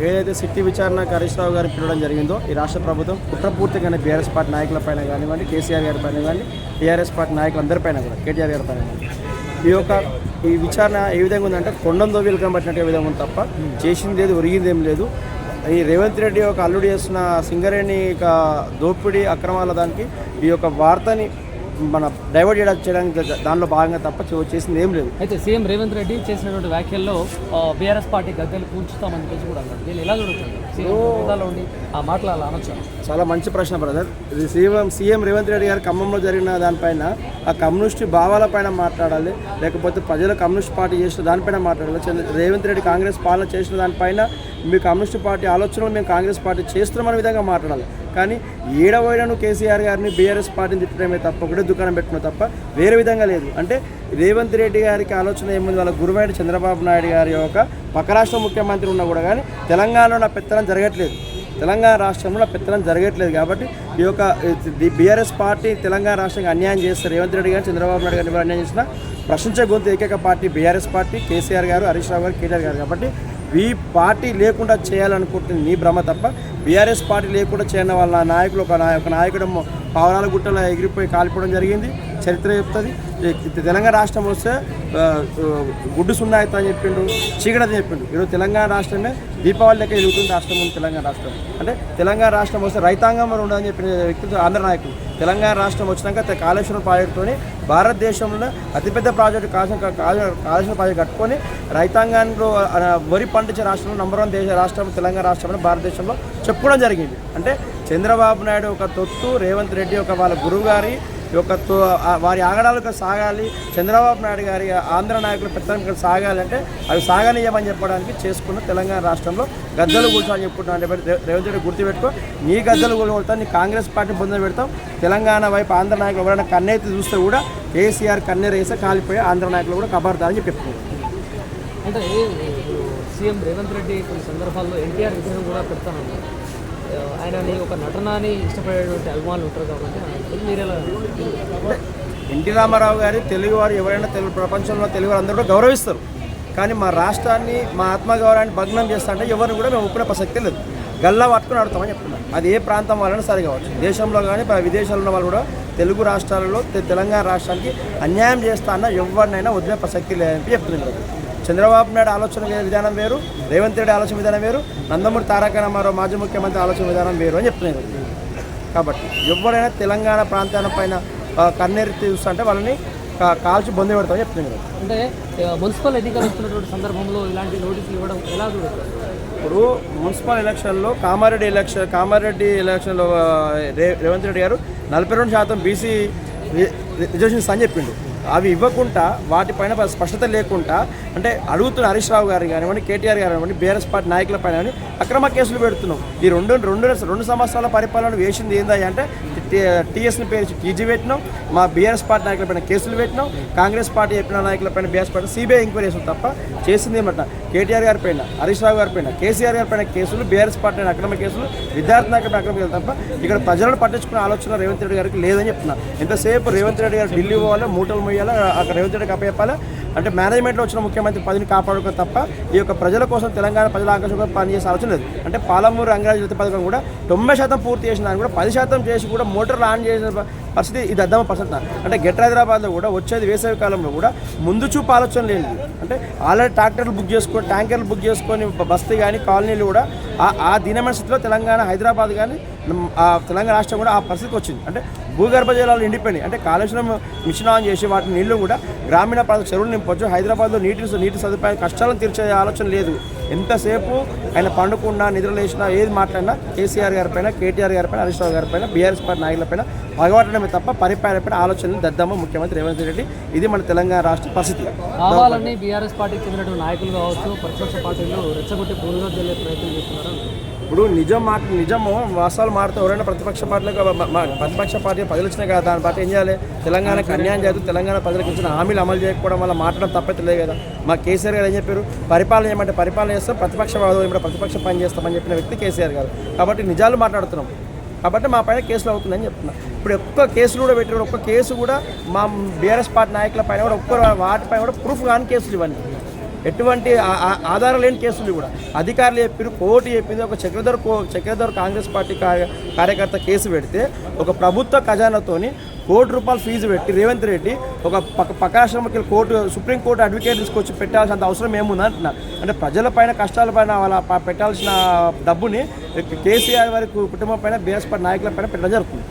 ఏదైతే సిట్టి విచారణకు హరీష్ రావు గారు పిలవడం జరిగిందో ఈ రాష్ట్ర ప్రభుత్వం కుట్రపూర్తిగానే బీఆర్ఎస్ పార్టీ నాయకుల పైన కానివ్వండి కేసీఆర్ గారి పైన కానీ టీఆర్ఎస్ పార్టీ నాయకులందరిపైన కూడా కేటీఆర్ గారి పైన కానీ ఈ యొక్క ఈ విచారణ ఏ విధంగా ఉందంటే కొండం దోవీలు కనబట్టినట్టు విధంగా ఉంది తప్ప చేసింది ఏది ఒరిగింది ఏం లేదు. ఈ రేవంత్ రెడ్డి ఒక అల్లుడు చేసిన సింగరేణి ఇక దోపిడీ అక్రమాల దానికి ఈ యొక్క వార్తని మన డైవర్ట్ చేయడానికి దానిలో భాగంగా తప్ప చేసింది ఏం లేదు. అయితే సీఎం రేవంత్ రెడ్డి చేసినటువంటి వ్యాఖ్యల్లో బీఆర్ఎస్ పార్టీ గద్దెలు కూర్చుతామని చెప్పేసి కూడా అన్నారు. దీన్ని ఎలా చూడొచ్చు సీఎం హోదాలో ఉండి ఆ మాటలు అలా అనొచ్చు? చాలా మంచి ప్రశ్న బ్రదర్ ఇది సీఎం సీఎం రేవంత్ రెడ్డి గారు ఖమ్మంలో జరిగిన దానిపైన ఆ కమ్యూనిస్ట్ భావాల పైన మాట్లాడాలి లేకపోతే ప్రజలు కమ్యూనిస్ట్ పార్టీ చేసిన దానిపైన మాట్లాడాలి. రేవంత్ రెడ్డి కాంగ్రెస్ పాలన చేసిన దానిపైన మీ కమ్యూనిస్ట్ పార్టీ ఆలోచనలు మేము కాంగ్రెస్ పార్టీ చేస్తున్నామనే విధంగా మాట్లాడాలి. కానీ ఏడవైనను కేసీఆర్ గారిని బీఆర్ఎస్ పార్టీని తిట్టడమే తప్ప ఒకటే దుకాణం పెట్టడం తప్ప వేరే విధంగా లేదు. అంటే రేవంత్ రెడ్డి గారికి ఆలోచన ఏముంది? వాళ్ళ గురువైన చంద్రబాబు నాయుడు గారి యొక్క పక్క రాష్ట్ర ముఖ్యమంత్రి ఉన్నా కూడా కానీ తెలంగాణలో నా పెత్తనం జరగట్లేదు. తెలంగాణ రాష్ట్రంలో పెత్తనం జరగట్లేదు కాబట్టి ఈ యొక్క బీఆర్ఎస్ పార్టీ తెలంగాణ రాష్ట్రానికి అన్యాయం చేస్తారు రేవంత్ రెడ్డి గారు చంద్రబాబు నాయుడు గారిని అన్యాయం చేసిన ప్రశ్నించే గొంతు ఏకైక పార్టీ బీఆర్ఎస్ పార్టీ కేసీఆర్ గారు హరీష్ రావు గారు కేటీఆర్ గారు కాబట్టి ఈ పార్టీ లేకుండా చేయాలనుకుంటుంది నీ భ్రమ తప్ప బీఆర్ఎస్ పార్టీ లేకుండా చేయడం వల్ల నాయకులు ఒక ఒక నాయకుడు పావురాల గుట్టలో ఎగిరిపోయి కాలిపోవడం జరిగింది. చరిత్ర చెప్తుంది. తెలంగాణ రాష్ట్రం వస్తే గుడ్డు సున్నా అవుతుంది అని చెప్పిండు చీకటి అని చెప్పిండు. ఈరోజు తెలంగాణ రాష్ట్రమే దీపావళి లెక్క ఎదుగుతుంది రాష్ట్రం ఉంది తెలంగాణ రాష్ట్రం. అంటే తెలంగాణ రాష్ట్రం వస్తే రైతాంగం మరి ఉండదని చెప్పిన వ్యక్తులు ఆంధ్ర నాయకులు. తెలంగాణ రాష్ట్రం వచ్చినాక కాళేశ్వరం ప్రాజెక్టుతోని భారతదేశంలో అతిపెద్ద ప్రాజెక్టు కాశ కాళేశ్వరం ప్రాజెక్టు కట్టుకొని రైతాంగంలో వరి పండించే రాష్ట్రంలో నంబర్ వన్ దేశ రాష్ట్రం తెలంగాణ రాష్ట్రంలో భారతదేశంలో చెప్పుకోవడం జరిగింది. అంటే చంద్రబాబు నాయుడు ఒక తొత్తు రేవంత్ రెడ్డి ఒక వాళ్ళ గురువు గారి యొక్క వారి ఆగడాలకు సాగాలి. చంద్రబాబు నాయుడు గారి ఆంధ్ర నాయకులు పెత్తనం సాగాలి అంటే అవి సాగనీయమని చెప్పడానికి చేసుకున్న తెలంగాణ రాష్ట్రంలో గద్దలు కూర్చోని చెప్పుకుంటున్నాను రేవంత్ రెడ్డి గుర్తుపెట్టుకో నీ గద్దలు కూడా నీ కాంగ్రెస్ పార్టీని బొందలు పెడతాం. తెలంగాణ వైపు ఆంధ్ర నాయకులు ఎవరైనా కన్నెత్తి చూస్తే కూడా కేసీఆర్ కన్నెర వేస్తే కాలిపోయి ఆంధ్ర నాయకులు కూడా కబర్దారని చెప్పి చెప్పుకున్నారు అంటే సీఎం రేవంత్ రెడ్డి కొన్ని సందర్భాల్లో ఎన్టీఆర్ విగ్రహం కూడా పెడతానన్నారు ఆయనని ఒక నటనాన్ని ఇష్టపడేటువంటి అభిమానులు ఉంటారు కాబట్టి మీరు ఎలా ఎన్టీ రామారావు గారి తెలుగువారు ఎవరైనా తెలుగు ప్రపంచంలో తెలుగువారు అందరూ కూడా గౌరవిస్తారు. కానీ మా రాష్ట్రాన్ని మా ఆత్మగౌరవాన్ని భగ్నం చేస్తా అంటే ఎవరిని కూడా మేము ఒప్పుకునే ప్రసక్తి లేదు. గల్లా పట్టుకుని ఆడుతామని చెప్తున్నాం అది ఏ ప్రాంతం వాళ్ళైనా సరే కావచ్చు. దేశంలో కానీ విదేశాల్లో ఉన్న వాళ్ళు కూడా తెలుగు రాష్ట్రాలలో తెలంగాణ రాష్ట్రానికి అన్యాయం చేస్తా అన్న ఎవరినైనా వదిలే ప్రసక్తి లేదని చెప్తున్నారు. చంద్రబాబు నాయుడు ఆలోచన విధానం వేరు రేవంత్ రెడ్డి ఆలోచన విధానం వేరు నందమూరి తారక రామారావు మాజీ ముఖ్యమంత్రి ఆలోచన విధానం వేరు అని చెప్తున్నారు. కాబట్టి ఎవరైనా తెలంగాణ ప్రాంతాల పైన కన్నెత్తి చూస్తుంటే వాళ్ళని కాల్చి బొంద పెడతామని చెప్తున్నారు. అంటే మున్సిపల్ ఎన్నికలు వస్తున్నటువంటి సందర్భంలో ఇలాంటి నోటీసులు ఇవ్వడం ఎలా చూడొచ్చు ఇప్పుడు మున్సిపల్ ఎలక్షన్లో కామారెడ్డి ఎలక్షన్ కామారెడ్డి ఎలక్షన్లో రేవంత్ రెడ్డి గారు నలభై రెండు శాతం బీసీ రిజర్వేషన్స్ అని చెప్పిండు. అవి ఇవ్వకుండా వాటిపైన స్పష్టత లేకుండా అంటే అడుగుతున్న హరీష్ రావు గారు కానివ్వండి కేటీఆర్ గారు కానివ్వండి బీఆర్ఎస్ పార్టీ నాయకుల పైన కానీ అక్రమ కేసులు పెడుతున్నాం. ఈ రెండు రెండు రెండు సంవత్సరాల పరిపాలన వేసింది ఏందా అంటే టీఎస్ని పేరు టీజీ పెట్టినాం. మా బీఆర్ఎస్ పార్టీ నాయకుల పైన కేసులు పెట్టినాం. కాంగ్రెస్ పార్టీ చెప్పిన నాయకుల పైన బీఆర్ఎస్ పార్టీ సిబిఐ ఎంక్వైరీ చేస్తుంది తప్ప చేసింది ఏమంట కేటీఆర్ గారి పైన హరీష్ రావు గారి పైన కేసీఆర్ గారి పైన కేసులు బీఆర్ఎస్ పార్టీ అక్రమ కేసులు విద్యార్థి నాయకుల అక్రమ కేసులు తప్ప ఇక్కడ ప్రజలను పట్టించుకునే ఆలోచన రేవంత్ రెడ్డి గారికి లేదని చెప్తున్నా. ఎంతసేపు రేవంత్ రెడ్డి గారు ఢిల్లీ పోవాలా మూటలు మొయ్యాలా అక్కడ రేవంత్ రెడ్డికి అప్పచెప్పాలా? అంటే మేనేజ్మెంట్లో వచ్చిన ముఖ్యమంత్రి పదవిని కాపాడుకో తప్ప ఈ యొక్క ప్రజల కోసం తెలంగాణ ప్రజల ఆకర్షణ కోసం పనిచేసే ఆలోచన లేదు. అంటే పాలమూరు రంగరాజు యువత పథకం కూడా తొంభై శాతం పూర్తి చేసిన దాన్ని కూడా పది శాతం చేసి కూడా మోటార్లు ఆన్ చేసిన పరిస్థితి ఇది అర్థమ పరిస్థితి అంటే గెట్ హైదరాబాద్లో కూడా వచ్చేది వేసవి కాలంలో కూడా ముందు చూపు ఆలోచన లేదు అంటే ఆల్రెడీ ట్రాక్టర్లు బుక్ చేసుకొని ట్యాంకర్లు బుక్ చేసుకొని బస్తీ కానీ కాలనీలు కూడా ఆ- ఆ దినమైన స్థితిలో తెలంగాణ హైదరాబాద్ కానీ ఆ తెలంగాణ రాష్ట్రం కూడా ఆ పరిస్థితికి వచ్చింది. అంటే భూగర్భ జలాలు నిండిపోయినాయి అంటే కాళేశ్వరం మిషన్ ఆన్ చేసి వాటి నీళ్ళు కూడా గ్రామీణ ప్రాంత చెరువులు నింపొచ్చు. హైదరాబాద్లో నీటి నీటి సదుపాయం కష్టాలను తీర్చే ఆలోచన లేదు. ఎంతసేపు ఆయన పండుకున్నా నిద్రలేసినా ఏది మాట్లాడినా కేసీఆర్ గారి పైన కేటీఆర్ గారి పైన హరీష్ రావు గారి పైన బీఆర్ఎస్ పార్టీ నాయకుల పైన పగబట్టడమే తప్ప పరిపాలన పైన ఆలోచనలు దద్దమ్మ ముఖ్యమంత్రి రేవంత్ రెడ్డి ఇది మన తెలంగాణ రాష్ట్ర పరిస్థితి. కావాలని బీఆర్ఎస్ పార్టీకి చెందినటువంటి నాయకులు కావచ్చు ప్రతిపక్ష పార్టీలు రెచ్చగొట్టి పూర్తిగా ప్రయత్నం చేస్తున్నారు. ఇప్పుడు నిజం మాట నిజము వాస్తవాలు మారుతూ ఎవరైనా ప్రతిపక్ష పార్టీలకు ప్రతిపక్ష పార్టీ ప్రజలు ఇచ్చినాయి కదా దాని పార్టీ ఏం చేయాలి? తెలంగాణకు అన్యాయం చేయదు తెలంగాణ ప్రజలకు ఇచ్చిన హామీలు అమలు చేయకపోవడం వల్ల మాట్లాడడం తప్పైతే లేదు కదా. మా కేసీఆర్ గారు ఏం చెప్పారు? పరిపాలన చేయమంటే పరిపాలన చేస్తాం ప్రతిపక్ష వాదం ఇప్పుడు ప్రతిపక్ష పని చేస్తామని చెప్పిన వ్యక్తి కేసీఆర్ గారు. కాబట్టి నిజాలు మాట్లాడుతున్నాం. కాబట్టి మా పైన కేసులు అవుతుందని చెప్తున్నా. ఇప్పుడు ఒక్క కేసులు కూడా పెట్టిన ఒక్క కేసు కూడా మా బీఆర్ఎస్ పార్టీ నాయకుల పైన కూడా ఒక్క వాటిపైన కూడా ప్రూఫ్ కాని కేసులు ఇవన్నీ ఎటువంటి ఆధారం లేని కేసులు కూడా. అధికారులు చెప్పారు కోర్టు చెప్పింది ఒక చక్రధర్ కో చక్రధర్ కాంగ్రెస్ పార్టీ కార్య- కార్యకర్త కేసు పెడితే ఒక ప్రభుత్వ ఖజానాతోని కోటి రూపాయలు ఫీజు పెట్టి రేవంత్ రెడ్డి ఒక పక్క పకాశ్రమకి కోర్టు సుప్రీంకోర్టు అడ్వకేట్ తీసుకొచ్చి పెట్టాల్సినంత అవసరం ఏముంది అంటున్నా అంటే ప్రజల పైన కష్టాల పైన వాళ్ళ పెట్టాల్సిన డబ్బుని కేసీఆర్ వారి కుటుంబం పైన బీఎస్పీ నాయకుల పైన పెట్టడం జరుగుతుంది.